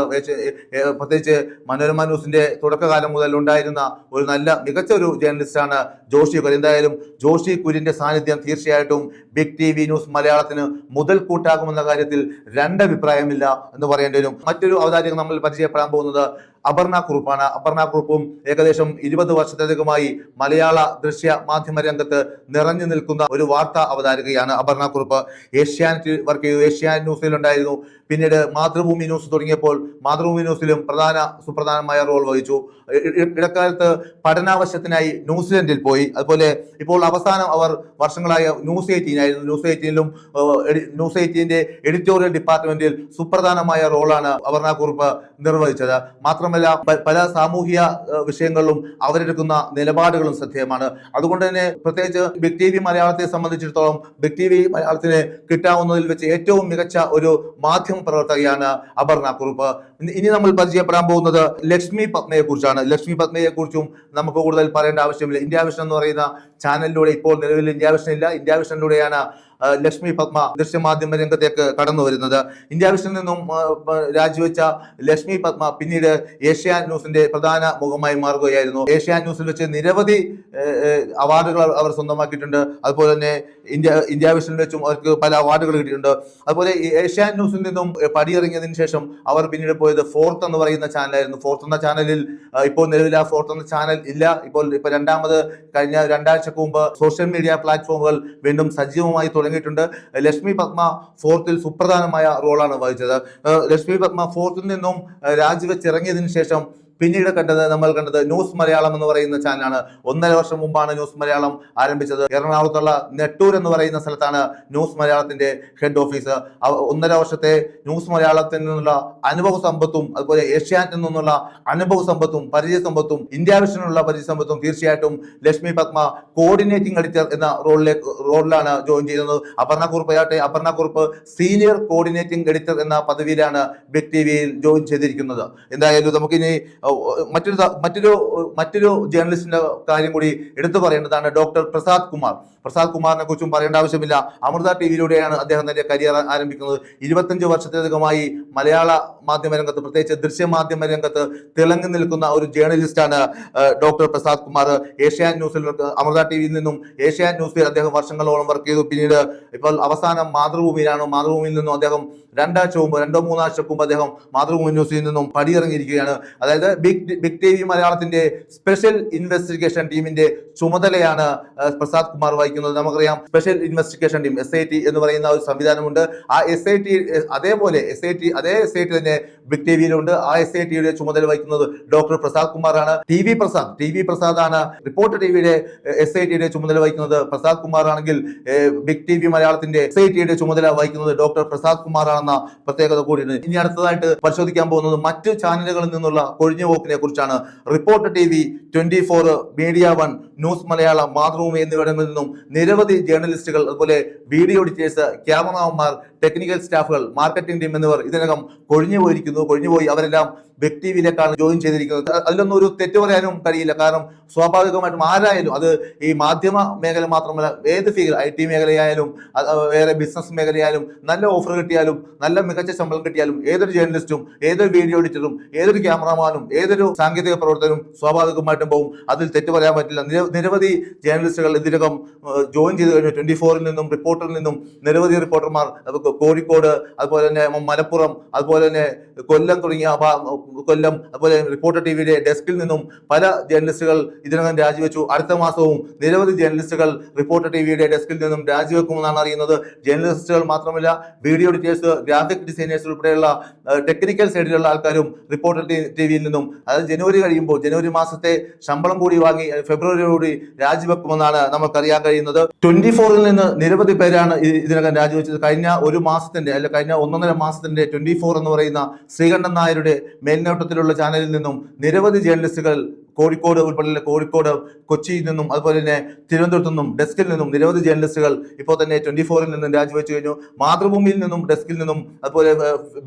പ്രത്യേകിച്ച് മനോരമ ന്യൂസിന്റെ തുടക്കകാലം മുതൽ ഉണ്ടായിരുന്ന ഒരു നല്ല മികച്ച ഒരു ജേർണലിസ്റ്റാണ് ജോഷി കുര്യൻ. എന്തായാലും ജോഷി കുര്യന്റെ സാന്നിധ്യം തീർച്ചയായിട്ടും ബിഗ് ടി വി ന്യൂസ് മലയാളത്തിന് മുതൽക്കൂട്ടാകുമെന്ന കാര്യത്തിൽ രണ്ടഭിപ്രായമില്ല എന്ന് പറയേണ്ടി വരും. മറ്റൊരു അവതാരം നമ്മൾ പരിചയപ്പെടാൻ പോകുന്നത് അപർണ കുറുപ്പാണ്. അപർണ കുറുപ്പും ഏകദേശം ഇരുപത് വർഷത്തിലധികമായി മലയാള ദൃശ്യ മാധ്യമ രംഗത്ത് നിറഞ്ഞു നിൽക്കുന്ന ഒരു വാർത്ത അവതാരകയാണ് അപർണ കുറുപ്പ്. ഏഷ്യാനെറ്റ് വർക്ക് ചെയ്തു. ഏഷ്യാനെറ്റ് ന്യൂസിലുണ്ടായിരുന്നു. പിന്നീട് മാതൃഭൂമി ന്യൂസ് തുടങ്ങിയപ്പോൾ മാതൃഭൂമി ന്യൂസിലും പ്രധാന സുപ്രധാനമായ റോൾ വഹിച്ചു. ഇടക്കാലത്ത് പഠനാവശ്യത്തിനായി ന്യൂസിലൻഡിൽ പോയി. അതുപോലെ ഇപ്പോൾ അവസാനം അവർ വർഷങ്ങളായ ന്യൂസ് എയ്റ്റീൻ ആയിരുന്നു ന്യൂസ് എയ്റ്റീനിലും ന്യൂസ് എയ്റ്റീന്റെ എഡിറ്റോറിയൽ ഡിപ്പാർട്ട്മെന്റിൽ സുപ്രധാനമായ റോളാണ് അപർണ കുറുപ്പ് നിർവഹിച്ചത്. മാത്രമല്ല പല സാമൂഹിക വിഷയങ്ങളിലും അവരെടുക്കുന്ന നിലപാടുകളും ശ്രദ്ധേയമാണ്. അതുകൊണ്ട് തന്നെ പ്രത്യേകിച്ച് ബിഗ് ടി വി മലയാളത്തെ സംബന്ധിച്ചിടത്തോളം ബിഗ് ടി വി മലയാളത്തിന് കിട്ടാവുന്നതിൽ വെച്ച് ഏറ്റവും മികച്ച ഒരു മാധ്യമ പ്രവർത്തകയാണ് അപർണ കുറുപ്പ്. ഇനി- നമ്മൾ പരിചയപ്പെടാൻ പോകുന്നത് ലക്ഷ്മി പത്മയെ കുറിച്ചാണ്. ലക്ഷ്മി പത്മയെ കുറിച്ചും നമുക്ക് കൂടുതൽ പറയേണ്ട ആവശ്യമില്ല. ഇന്ത്യ വിഷൻ എന്ന് പറയുന്ന ചാനലിലൂടെ ഇപ്പോൾ നിലവിൽ ഇന്ത്യ വിഷൻ ഇല്ല. ഇന്ത്യ വിഷനിലൂടെയാണ് ലക്ഷ്മി പത്മ ദൃശ്യമാധ്യമ രംഗത്തേക്ക് കടന്നു വരുന്നത്. ഇന്ത്യ വിഷനിൽ നിന്നും രാജിവെച്ച ലക്ഷ്മി പത്മ പിന്നീട് ഏഷ്യാൻ ന്യൂസിന്റെ പ്രധാന മുഖമായി മാറുകയായിരുന്നു. ഏഷ്യാൻ ന്യൂസിൽ വെച്ച് നിരവധി അവാർഡുകൾ അവർ സ്വന്തമാക്കിയിട്ടുണ്ട്. അതുപോലെ തന്നെ ഇന്ത്യ ഇന്ത്യ വിഷനിൽ വെച്ചും അവർക്ക് പല അവാർഡുകൾ കിട്ടിയിട്ടുണ്ട്. അതുപോലെ ഏഷ്യാൻ ന്യൂസിൽ നിന്നും പടിയിറങ്ങിയതിന് ശേഷം അവർ പിന്നീട് പോയത് ഫോർത്ത് എന്ന് പറയുന്ന ചാനലായിരുന്നു ഫോർത്ത് എന്ന ചാനലിൽ ഇപ്പോൾ നിലവിൽ ആ ഫോർത്ത് എന്ന ചാനൽ ഇല്ല. ഇപ്പോൾ ഇപ്പൊ രണ്ടാമത് കഴിഞ്ഞ രണ്ടാഴ്ചക്ക് മുമ്പ് സോഷ്യൽ മീഡിയ പ്ലാറ്റ്ഫോമുകൾ വീണ്ടും സജീവമായി തുടങ്ങിയിട്ടുണ്ട്. ലക്ഷ്മി പത്മ ഫോർത്തിൽ സുപ്രധാനമായ റോളാണ് വഹിച്ചത്. ലക്ഷ്മി പത്മ ഫോർത്തിൽ നിന്നും രാജിവെച്ചിറങ്ങിയതിനു ശേഷം പിന്നീട് കണ്ടത് നമ്മൾ കണ്ടത് ന്യൂസ് മലയാളം എന്ന് പറയുന്ന ചാനലാണ്. ഒന്നര വർഷം മുമ്പാണ് ന്യൂസ് മലയാളം ആരംഭിച്ചത്. എറണാകുളത്തുള്ള നെട്ടൂർ എന്ന് പറയുന്ന സ്ഥലത്താണ് ന്യൂസ് മലയാളത്തിന്റെ ഹെഡ് ഓഫീസ് ഒന്നര വർഷത്തെ ന്യൂസ് മലയാളത്തിൽ നിന്നുള്ള അനുഭവ സമ്പത്തും അതുപോലെ ഏഷ്യാനെറ്റിൽ നിന്നുള്ള അനുഭവ സമ്പത്തും പരിചയ സമ്പത്തും ഇന്ത്യ വിഷനുള്ള പരിചയ സമ്പത്തും തീർച്ചയായിട്ടും ലക്ഷ്മി പത്മ കോർഡിനേറ്റിംഗ് എഡിറ്റർ എന്ന റോളിലേക്ക് റോളിലാണ് ജോയിൻ ചെയ്യുന്നത്. അപർണ കുറുപ്പ് ആകട്ടെ Aparna Kurup senior coordinating editor എന്ന പദവിയിലാണ് ബിഗ് ടി വിയിൽ ജോയിൻ ചെയ്തിരിക്കുന്നത്. എന്തായാലും നമുക്കിനി മറ്റൊരു മറ്റൊരു മറ്റൊരു ജേർണലിസ്റ്റിന്റെ കാര്യം കൂടി എടുത്തു പറയേണ്ടതാണ് ഡോക്ടർ പ്രസാദ് കുമാർ. പ്രസാദ് കുമാറിനെ കുറിച്ചും പറയേണ്ട ആവശ്യമില്ല. അമൃത ടി വിയിലൂടെയാണ് അദ്ദേഹം തന്റെ കരിയർ ആരംഭിക്കുന്നത്. ഇരുപത്തഞ്ച് വർഷത്തിലധികമായി മലയാള മാധ്യമ രംഗത്ത് പ്രത്യേകിച്ച് ദൃശ്യമാധ്യമ രംഗത്ത് തിളങ്ങി നിൽക്കുന്ന ഒരു ജേർണലിസ്റ്റാണ് ഡോക്ടർ പ്രസാദ് കുമാർ. ഏഷ്യാൻ ന്യൂസിൽ അമൃത ടി വിയിൽ നിന്നും ഏഷ്യാൻ ന്യൂസിൽ അദ്ദേഹം വർഷങ്ങളോളം വർക്ക് ചെയ്തു. പിന്നീട് ഇപ്പോൾ അവസാനം മാതൃഭൂമിയിലാണ്. മാതൃഭൂമിയിൽ നിന്നും അദ്ദേഹം രണ്ടാഴ്ച മുമ്പ് രണ്ടോ മൂന്നാഴ്ച മുമ്പ് അദ്ദേഹം മാതൃഭൂമി ന്യൂസിൽ നിന്നും പടിയിറങ്ങിയിരിക്കുകയാണ്. അതായത് ബിഗ് ബിഗ് ടി വി മലയാളത്തിന്റെ സ്പെഷ്യൽ ഇൻവെസ്റ്റിഗേഷൻ ടീമിന്റെ ചുമതലയാണ് പ്രസാദ് കുമാർ വഹിക്കുന്നത്. നമുക്കറിയാം special investigation team S I T എന്ന് പറയുന്ന ഒരു സംവിധാനമുണ്ട്. ആ എസ് ഐ ടി അതേപോലെ എസ് ഐ ടി അതേ എസ് ഐ ടി തന്നെ ബിഗ് ടി വിയിലുണ്ട്. ആ എസ് ഐ ടിയുടെ ചുമതല വഹിക്കുന്നത് ഡോക്ടർ പ്രസാദ് കുമാറാണ്. T V Prasad T V Prasad ആണ് റിപ്പോർട്ടർ ടി വിയുടെ എസ് ഐ ടിയുടെ ചുമതല വഹിക്കുന്നത് പ്രസാദ് കുമാർ ആണെങ്കിൽ ബിഗ് ടി വി മലയാളത്തിന്റെ എസ് ഐ ടിയുടെ ചുമതല വഹിക്കുന്നത് ഡോക്ടർ പ്രസാദ് കുമാർ ആണെന്ന പ്രത്യേകത കൂടിയുണ്ട്. ഇനി അടുത്തതായിട്ട് പരിശോധിക്കാൻ പോകുന്നത് മറ്റ് ചാനലുകളിൽ നിന്നുള്ള കൊഴിഞ്ഞുപോക്കിനെ കുറിച്ചാണ് reporter T V twenty four media one news Malayalam Mathrubhumi എന്നിവിടങ്ങളിൽ നിന്നും നിരവധി ജേർണലിസ്റ്റുകൾ അതുപോലെ വീഡിയോ എഡിറ്റേഴ്സ് ക്യാമറമാൻമാർ ടെക്നിക്കൽ സ്റ്റാഫുകൾ മാർക്കറ്റിംഗ് ടീം എന്നിവർ ഇതിനകം കൊഴിഞ്ഞു പോയിരിക്കുന്നു കൊഴിഞ്ഞുപോയി അവരെല്ലാം വ്യക്തി വിലക്കാണ് ജോയിൻ ചെയ്തിരിക്കുന്നത് അതിലൊന്നും ഒരു തെറ്റ് പറയാനും കഴിയില്ല. കാരണം സ്വാഭാവികമായിട്ടും ആരായാലും അത് ഈ മാധ്യമ മേഖല മാത്രമല്ല ഏത് ഫീൽഡ് ഐ ടി മേഖലയായാലും വേറെ ബിസിനസ് മേഖലയായാലും നല്ല ഓഫർ കിട്ടിയാലും നല്ല മികച്ച ശമ്പളം കിട്ടിയാലും ഏതൊരു ജേർണലിസ്റ്റും ഏതൊരു വീഡിയോ എഡിറ്ററും ഏതൊരു ക്യാമറമാനും ഏതൊരു സാങ്കേതിക പ്രവർത്തകനും സ്വാഭാവികമായിട്ടും പോകും അതിൽ തെറ്റ് പറയാൻ പറ്റില്ല. നിര- നിരവധി ജേർണലിസ്റ്റുകൾ ഇതിനകം ജോയിൻ ചെയ്ത് കഴിഞ്ഞു. ട്വന്റി ഫോറിൽ നിന്നും റിപ്പോർട്ടറിൽ നിന്നും നിരവധി റിപ്പോർട്ടർമാർ കോഴിക്കോട് അതുപോലെ തന്നെ മലപ്പുറം അതുപോലെ തന്നെ കൊല്ലം തുടങ്ങിയ കൊല്ലം അതുപോലെ റിപ്പോർട്ടർ ടി വിയുടെ ഡെസ്കിൽ നിന്നും പല ജേർണലിസ്റ്റുകൾ ഇതിനകം രാജിവെച്ചു. അടുത്ത മാസവും നിരവധി ജേർണലിസ്റ്റുകൾ റിപ്പോർട്ടർ ടി വിയുടെ ഡെസ്കിൽ നിന്നും രാജിവെക്കുമെന്നാണ് അറിയുന്നത്. ജേർണലിസ്റ്റുകൾ മാത്രമല്ല വീഡിയോ എഡിറ്റേഴ്സ് ഗ്രാഫിക് ഡിസൈനേഴ്സ് ഉൾപ്പെടെയുള്ള ടെക്നിക്കൽ സൈഡിലുള്ള ആൾക്കാരും റിപ്പോർട്ടർ ടി വിയിൽ നിന്നും അതായത് ജനുവരി കഴിയുമ്പോൾ ജനുവരി മാസത്തെ ശമ്പളം കൂടി വാങ്ങി ഫെബ്രുവരി കൂടി രാജിവെക്കുമെന്നാണ് നമുക്കറിയാൻ കഴിയുന്നത്. ട്വന്റി ഫോറിൽ നിന്ന് നിരവധി പേരാണ് ഇതിനകം രാജിവെച്ചത്. കഴിഞ്ഞ ഒരു മാസത്തിന്റെ അല്ല കഴിഞ്ഞ ഒന്നൊന്നര മാസത്തിന്റെ ട്വന്റി ഫോർ എന്ന് പറയുന്ന ശ്രീകണ്ഠൻ നായരുടെ മേൽനോട്ടത്തിലുള്ള ചാനലിൽ നിന്നും നിരവധി ജേർണലിസ്റ്റുകൾ കോഴിക്കോട് ഉൾപ്പെടെയുള്ള കോഴിക്കോട് കൊച്ചിയിൽ നിന്നും അതുപോലെ തന്നെ തിരുവനന്തപുരത്തു നിന്നും ഡെസ്കിൽ നിന്നും നിരവധി ജേർണലിസ്റ്റുകൾ ഇപ്പോൾ തന്നെ ട്വന്റി ഫോറിൽ നിന്നും രാജിവെച്ചു കഴിഞ്ഞു. മാതൃഭൂമിയിൽ നിന്നും ഡെസ്കിൽ നിന്നും അതുപോലെ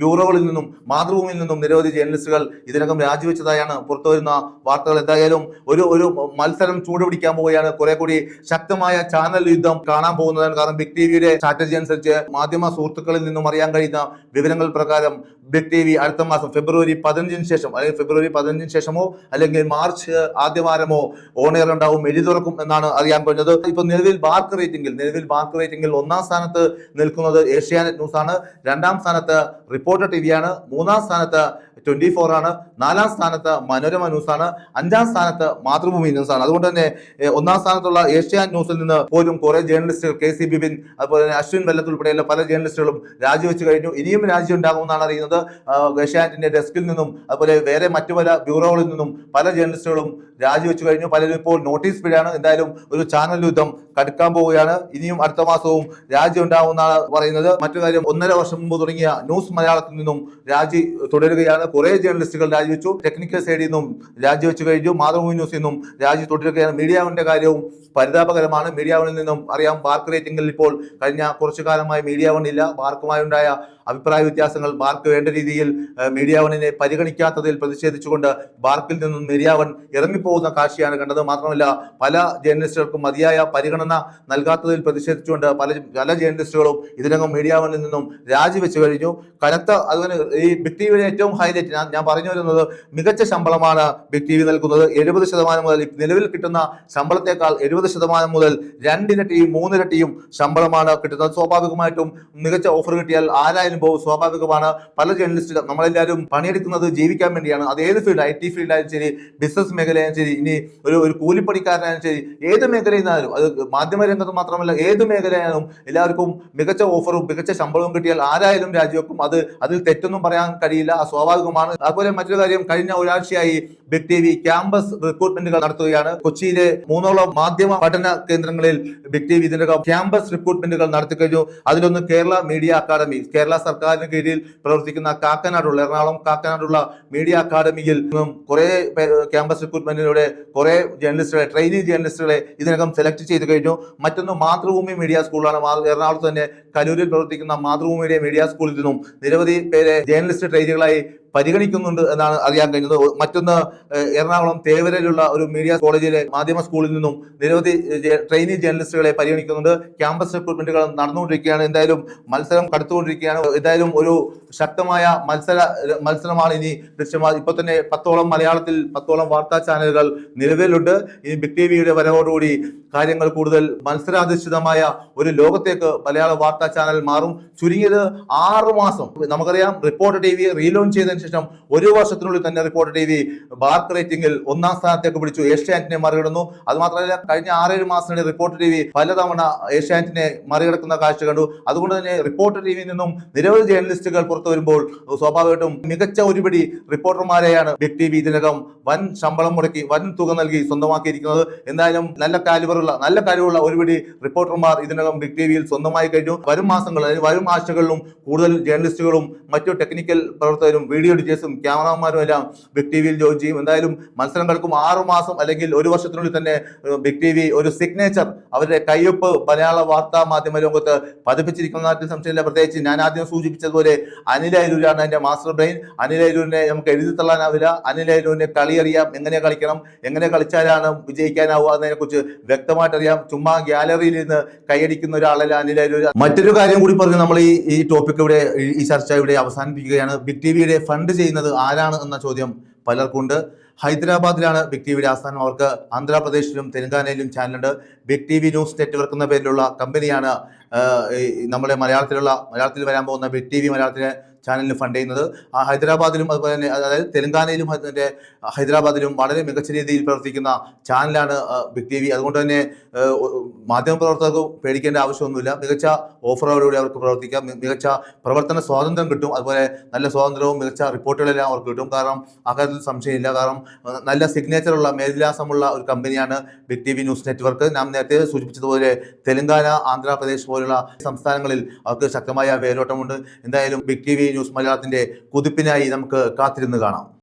ബ്യൂറോകളിൽ നിന്നും മാതൃഭൂമിയിൽ നിന്നും നിരവധി ജേർണലിസ്റ്റുകൾ ഇതിനകം രാജിവെച്ചതായാണ് പുറത്തുവരുന്ന വാർത്തകൾ. എന്തായാലും ഒരു ഒരു മത്സരം ചൂടുപിടിക്കാൻ പോവുകയാണ്. കുറെ കൂടി ശക്തമായ ചാനൽ യുദ്ധം കാണാൻ പോകുന്നതാണ്. കാരണം ബിഗ് ടി വിയുടെ സ്ട്രാറ്റജി അനുസരിച്ച് മാധ്യമ സുഹൃത്തുക്കളിൽ നിന്നും അറിയാൻ കഴിയുന്ന വിവരങ്ങൾ പ്രകാരം ബിഗ് ടി വി അടുത്ത മാസം ഫെബ്രുവരി പതിനഞ്ചിന് ശേഷം അല്ലെങ്കിൽ ഫെബ്രുവരി പതിനഞ്ചിന് ശേഷമോ അല്ലെങ്കിൽ മാർച്ച് ആദ്യവാരമോ ഓൺ എയർ ഉണ്ടാവും എഴുതി തുറക്കും എന്നാണ് അറിയാൻ കഴിഞ്ഞത്. ഇപ്പൊ നിലവിൽ ബാർക്ക് റേറ്റിംഗിൽ നിലവിൽ ബാർക്ക് റേറ്റിംഗിൽ ഒന്നാം സ്ഥാനത്ത് നിൽക്കുന്നത് ഏഷ്യാനെറ്റ് ന്യൂസ് ആണ് രണ്ടാം സ്ഥാനത്ത് റിപ്പോർട്ടർ ടി വിയാണ്. മൂന്നാം സ്ഥാനത്ത് ട്വന്റി ഫോർ ആണ്. നാലാം സ്ഥാനത്ത് മനോരമ ന്യൂസ് ആണ്. അഞ്ചാം സ്ഥാനത്ത് മാതൃഭൂമി ന്യൂസ് ആണ്. അതുകൊണ്ട് തന്നെ ഒന്നാം സ്ഥാനത്തുള്ള ഏഷ്യാൻ ന്യൂസിൽ നിന്ന് പോലും കുറെ ജേർണലിസ്റ്റുകൾ കെ സി ബിബിൻ അതുപോലെ തന്നെ അശ്വിൻ വെല്ലത്ത് ഉൾപ്പെടെയുള്ള പല ജേർണലിസ്റ്റുകളും രാജിവെച്ച് കഴിഞ്ഞു. ഇനിയും രാജി ഉണ്ടാകുമെന്നാണ് അറിയുന്നത്. ഏഷ്യാനെറ്റിന്റെ ഡെസ്കിൽ നിന്നും അതുപോലെ വേറെ മറ്റു പല ബ്യൂറോകളിൽ നിന്നും പല ജേർണലിസ്റ്റുകളും രാജിവെച്ചു കഴിഞ്ഞു. പലരും ഇപ്പോൾ നോട്ടീസ് പിഴയാണ്. എന്തായാലും ഒരു ചാനൽ യുദ്ധം കടുക്കാൻ പോവുകയാണ്. ഇനിയും അടുത്ത മാസവും രാജി ഉണ്ടാവുമെന്നാണ് പറയുന്നത്. മറ്റു കാര്യം ഒന്നര വർഷം മുമ്പ് തുടങ്ങിയ ന്യൂസ് മലയാളത്തിൽ നിന്നും രാജി തുടരുകയാണ്. കുറേ ജേർണലിസ്റ്റുകൾ രാജിവെച്ചു. ടെക്നിക്കൽ സൈഡിൽ നിന്നും രാജിവെച്ചു കഴിഞ്ഞു. മാതൃഭൂമി ന്യൂസിൽ നിന്നും രാജി തുടരുകയാണ് മീഡിയ വണിന്റെ കാര്യവും പരിതാപകരമാണ്. മീഡിയ വണിൽ നിന്നും അറിയാം ബാർക്ക് റേറ്റിംഗിൽ ഇപ്പോൾ കഴിഞ്ഞ കുറച്ചു കാലമായി മീഡിയ വൺ ഇല്ല. ബാർക്കുമായി ഉണ്ടായ അഭിപ്രായ വ്യത്യാസങ്ങൾ ബാർക്ക് വേണ്ട രീതിയിൽ മീഡിയാവണിനെ പരിഗണിക്കാത്തതിൽ പ്രതിഷേധിച്ചുകൊണ്ട് ബാർക്കിൽ നിന്നും മീഡിയ വൺ ഇറങ്ങിപ്പോകുന്ന കാഴ്ചയാണ് കണ്ടത്. മാത്രമല്ല പല ജേർണലിസ്റ്റുകൾക്കും മതിയായ പരിഗണന നൽകാത്തതിൽ പ്രതിഷേധിച്ചുകൊണ്ട് പല പല ജേർണലിസ്റ്റുകളും ഇതിനകം മീഡിയാവണിൽ നിന്നും രാജിവെച്ചു കഴിഞ്ഞു. കനത്ത അതുപോലെ ഈ ബിഗ് ടി വിയുടെ ഏറ്റവും ഹൈലൈറ്റ് ഞാൻ ഞാൻ പറഞ്ഞു വരുന്നത് മികച്ച ശമ്പളമാണ് ബിഗ് ടി വി നൽകുന്നത്. എഴുപത് ശതമാനം മുതൽ നിലവിൽ കിട്ടുന്ന ശമ്പളത്തെക്കാൾ എഴുപത് ശതമാനം മുതൽ രണ്ടിരട്ടിയും മൂന്നിരട്ടിയും ശമ്പളമാണ് കിട്ടുന്നത്. സ്വാഭാവികമായിട്ടും മികച്ച ഓഫർ കിട്ടിയാൽ ആരായാലും പോകും സ്വാഭാവികമാണ്. പല ജേർണലിസ്റ്റുകൾ നമ്മളെല്ലാവരും പണിയെടുക്കുന്നത് ജീവിക്കാൻ വേണ്ടിയാണ്. അത് ഏത് ഫീൽഡ് ഐ ടി ഫീൽഡായാലും ശരി ബിസിനസ് മേഖലയായാലും ശരി ഇനി ഒരു ഒരു കൂലിപ്പണിക്കാരനായാലും ശരി ഏത് മേഖലയിലായാലും അത് മാധ്യമരംഗത്ത് മാത്രമല്ല ഏത് മേഖലയായാലും എല്ലാവർക്കും മികച്ച ഓഫറും മികച്ച ശമ്പളവും കിട്ടിയാൽ ആരായാലും രാജ്യവും അത് അതിൽ തെറ്റൊന്നും പറയാൻ കഴിയില്ല. സ്വാഭാവികമാണ്. അതുപോലെ മറ്റൊരു കാര്യം കഴിഞ്ഞ ഒരാഴ്ചയായി ബിഗ് ടി വി ക്യാമ്പസ് റിക്രൂട്ട്മെന്റുകൾ നടത്തുകയാണ്. കൊച്ചിയിലെ മൂന്നോളം മാധ്യമ പഠന കേന്ദ്രങ്ങളിൽ ബിഗ് ടി വി ഇതിനകം ക്യാമ്പസ് റിക്രൂട്ട്മെന്റുകൾ നടത്തി കഴിഞ്ഞു. അതിലൊന്ന് കേരള മീഡിയ അക്കാദമി കേരള സർക്കാരിന് കീഴിൽ പ്രവർത്തിക്കുന്ന കാക്കനാടുള്ള എറണാകുളം കാക്കനാടുള്ള മീഡിയ അക്കാദമിയിൽ നിന്നും കുറെ ക്യാമ്പസ് റിക്രൂട്ട്മെന്റിലൂടെ കുറെ ജേർണലിസ്റ്റുകളെ ട്രെയിനി ജേർണലിസ്റ്റുകളെ ഇതിനകം സെലക്ട് ചെയ്ത് കഴിഞ്ഞു. മറ്റൊന്ന് മാതൃഭൂമി മീഡിയ സ്കൂളാണ് എറണാകുളത്ത് തന്നെ കലൂരിൽ പ്രവർത്തിക്കുന്ന മാതൃഭൂമിയുടെ മീഡിയ സ്കൂളിൽ നിന്നും നിരവധി പേരെ ജേർണലിസ്റ്റ് ട്രെയിനികളായി പരിഗണിക്കുന്നുണ്ട് എന്നാണ് അറിയാൻ കഴിഞ്ഞത്. മറ്റൊന്ന് എറണാകുളം തേവരയിലുള്ള ഒരു മീഡിയ കോളേജിലെ മാധ്യമ സ്കൂളിൽ നിന്നും നിരവധി ട്രെയിനി ജേർണലിസ്റ്റുകളെ പരിഗണിക്കുന്നുണ്ട്. ക്യാമ്പസ് റിക്രൂട്ട്മെന്റുകൾ നടന്നുകൊണ്ടിരിക്കുകയാണ്. എന്തായാലും മത്സരം കടുത്തുകൊണ്ടിരിക്കുകയാണ്. എന്തായാലും ഒരു ശക്തമായ മത്സര മത്സരമാണ് ഇനി ദൃശ്യമാ ഇപ്പൊ തന്നെ പത്തോളം മലയാളത്തിൽ പത്തോളം വാർത്താ ചാനലുകൾ നിലവിലുണ്ട്. ഇനി ബിഗ് ടി വിയുടെ വരവോടുകൂടി കാര്യങ്ങൾ കൂടുതൽ മത്സരാധിഷ്ഠിതമായ ഒരു ലോകത്തേക്ക് മലയാള വാർത്താ ചാനൽ മാറും. ചുരുങ്ങിയത് ആറു മാസം. നമുക്കറിയാം റിപ്പോർട്ടർ ടി വി റീലോഞ്ച് ചെയ്തതിനു ശേഷം ഒരു വർഷത്തിനുള്ളിൽ തന്നെ റിപ്പോർട്ട് ടി വി ബാർക്ക് റേറ്റിംഗിൽ ഒന്നാം സ്ഥാനത്തേക്ക് പിടിച്ചു. ഏഷ്യാനെറ്റിനെ മറികടന്നു. അത് മാത്രമല്ല കഴിഞ്ഞ ആറേഴ് മാസത്തിനിടെ റിപ്പോർട്ട് ടി വി പലതവണ ഏഷ്യാനെറ്റിനെ മറികടക്കുന്ന കാഴ്ച കണ്ടു. അതുകൊണ്ട് തന്നെ റിപ്പോർട്ട് ടി വിയിൽ നിന്നും നിരവധി ജേർണലിസ്റ്റുകൾ പുറത്തു വരുമ്പോൾ സ്വാഭാവികമായിട്ടും മികച്ച ഒരുപിടി റിപ്പോർട്ടർമാരെയാണ് ബിഗ് ടി വി ഇതിനകം വൻ ശമ്പളം മുടക്കി വൻ തുക നൽകി സ്വന്തമാക്കിയിരിക്കുന്നത്. എന്തായാലും നല്ല കാലിബറുള്ള നല്ല കഴിവുള്ള ഒരുപിടി റിപ്പോർട്ടർമാർ ഇതിനകം ബിഗ് ടി വിയിൽ സ്വന്തമായി കഴിഞ്ഞു. വരും മാസങ്ങളിൽ വരും ആഴ്ചകളിലും കൂടുതൽ ജേർണലിസ്റ്റുകളും മറ്റു ടെക്നിക്കൽ പ്രവർത്തകരും വീഡിയോ എഡിറ്റേഴ്സും ക്യാമറമാരും എല്ലാം ബിഗ് ടി വിയിൽ ജോയിൻ ചെയ്യും. എന്തായാലും മത്സരം കളിക്കും ആറു മാസം അല്ലെങ്കിൽ ഒരു വർഷത്തിനുള്ളിൽ തന്നെ ബിഗ് ടി വി ഒരു സിഗ്നേച്ചർ അവരുടെ കയ്യൊപ്പ് മലയാള വാർത്താ മാധ്യമ ലോകത്ത് പതിപ്പിച്ചിരിക്കുന്ന സംശയമില്ല. പ്രത്യേകിച്ച് ഞാൻ ആദ്യം സൂചിപ്പിച്ചതുപോലെ അനിൽ അരൂരാണ് എന്റെ മാസ്റ്റർ ബ്രെയിൻ അനിൽ അരൂരിനെ നമുക്ക് എഴുതി തള്ളാനാവില്ല. അനിൽ അരൂരിനെ കളി അറിയാം. എങ്ങനെ കളിക്കണം? എങ്ങനെ കളിച്ചാലാണ് വിജയിക്കാനാവുക എന്നതിനെ കുറിച്ച് വ്യക്തമായിട്ട് അറിയാം ചുമ്മാ ഗ്യാലറിയിൽ നിന്ന് കൈയടിക്കുന്ന ഒരാളല്ല അനിൽ അരൂർ മറ്റൊരു കാര്യം കൂടി പറഞ്ഞ് നമ്മൾ ഈ ഈ ടോപ്പിക് ഇവിടെ ഈ- ചർച്ച ഇവിടെ അവസാനിപ്പിക്കുകയാണ്. ബിഗ് ടി വിയുടെ ഫണ്ട് ചെയ്യുന്നത് ആരാണ് എന്ന ചോദ്യം പലർക്കുണ്ട്. ഹൈദരാബാദിലാണ് ബിഗ് ടി വിയുടെ ആസ്ഥാനം. അവർക്ക് ആന്ധ്രാപ്രദേശിലും തെലങ്കാനയിലും ചാനലുണ്ട് big T V news network എന്ന പേരിലുള്ള കമ്പനിയാണ് നമ്മുടെ മലയാളത്തിലുള്ള മലയാളത്തിൽ വരാൻ പോകുന്ന ബിഗ് ടി വി മലയാളത്തിലെ ചാനലിന് ഫണ്ട് ചെയ്യുന്നത്. ആ ഹൈദരാബാദിലും അതുപോലെ തന്നെ അതായത് തെലങ്കാനയിലും അതിന്റെ ഹൈദരാബാദിലും വളരെ മികച്ച രീതിയിൽ പ്രവർത്തിക്കുന്ന ചാനലാണ് ബിഗ് ടി വി അതുകൊണ്ട് തന്നെ മാധ്യമപ്രവർത്തകർക്ക് പേടിക്കേണ്ട ആവശ്യമൊന്നുമില്ല. മികച്ച ഓഫറോടുകൂടി അവർക്ക് പ്രവർത്തിക്കാം. മികച്ച പ്രവർത്തന സ്വാതന്ത്ര്യം കിട്ടും. അതുപോലെ നല്ല സ്വാതന്ത്ര്യവും മികച്ച റിപ്പോർട്ടുകളെല്ലാം അവർക്ക് കിട്ടും. കാരണം അക്കാര്യത്തിൽ സംശയമില്ല. കാരണം നല്ല സിഗ്നേച്ചറുള്ള മേൽവിലാസമുള്ള ഒരു കമ്പനിയാണ് big T V news network നാം നേരത്തെ സൂചിപ്പിച്ചതുപോലെ തെലങ്കാന ആന്ധ്രാപ്രദേശ് പോലുള്ള സംസ്ഥാനങ്ങളിൽ അവർക്ക് ശക്തമായ വേരോട്ടമുണ്ട്. എന്തായാലും ബിഗ് ടി വി ന്യൂസ് മലയാളത്തിന്റെ കുതിപ്പിനായി നമുക്ക് കാത്തിരുന്ന് കാണാം.